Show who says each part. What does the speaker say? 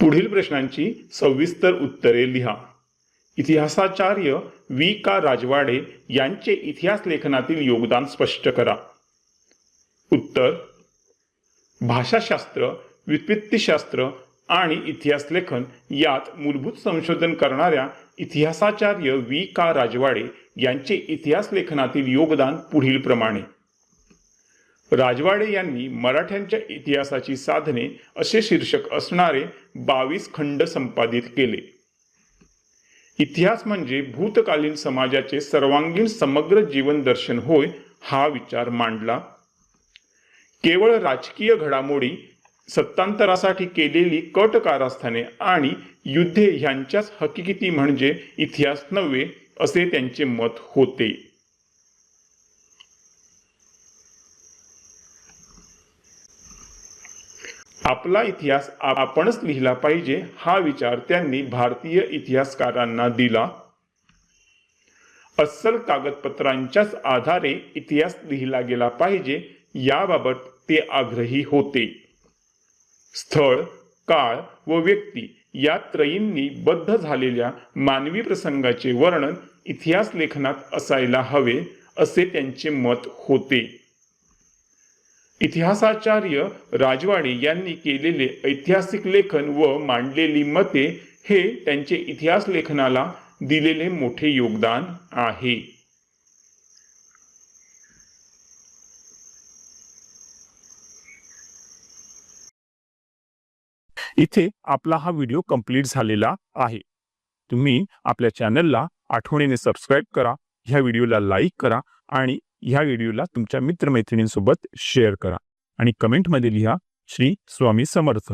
Speaker 1: पुढील प्रश्नांची सविस्तर उत्तरे लिहा. इतिहासाचार्य वी का. राजवाडे यांचे इतिहास लेखनातील योगदान स्पष्ट करा. उत्तर भाषाशास्त्र व्युत्पत्तीशास्त्र आणि इतिहास लेखन यात मूलभूत संशोधन करणाऱ्या इतिहासाचार्य वी का. राजवाडे यांचे इतिहास लेखनातील योगदान पुढील प्रमाणे राजवाडे यांनी मराठ्यांच्या इतिहासाची साधने असे शीर्षक असणारे बावीस खंड संपादित केले. इतिहास म्हणजे भूतकालीन समाजाचे सर्वांगीण समग्र जीवन दर्शन होय हा विचार मांडला. केवळ राजकीय घडामोडी सत्तांतरासाठी केलेली कट कारस्थाने आणि युद्धे ह्यांच्याच हकीकती म्हणजे इतिहास नव्हे असे त्यांचे मत होते. आपला इतिहास आपणच लिहिला पाहिजे हा विचार त्यांनी भारतीय इतिहासकारांना दिला. अस्सल कागदपत्रांच्याच आधारे इतिहास लिहिला गेला पाहिजे याबाबत ते आग्रही होते. स्थळ काळ व व्यक्ती या त्रयींनी बद्ध झालेल्या मानवी प्रसंगाचे वर्णन इतिहास लेखनात असायला हवे असे त्यांचे मत होते. इतिहासाचार्य राजवाडे यांनी केलेले ऐतिहासिक लेखन व मांडलेली मते हे त्यांचे इतिहास लेखनाला दिलेले मोठे योगदान आहे.
Speaker 2: इथे आपला हा व्हिडिओ कंप्लीट झालेला आहे. तुम्ही आपल्या चॅनलला आठवणीने सबस्क्राईब करा ह्या व्हिडिओला लाईक करा आणि ह्या व्हिडिओला तुमच्या मित्रमैत्रिणींसोबत शेअर करा आणि कमेंटमध्ये लिहा श्री स्वामी समर्थ.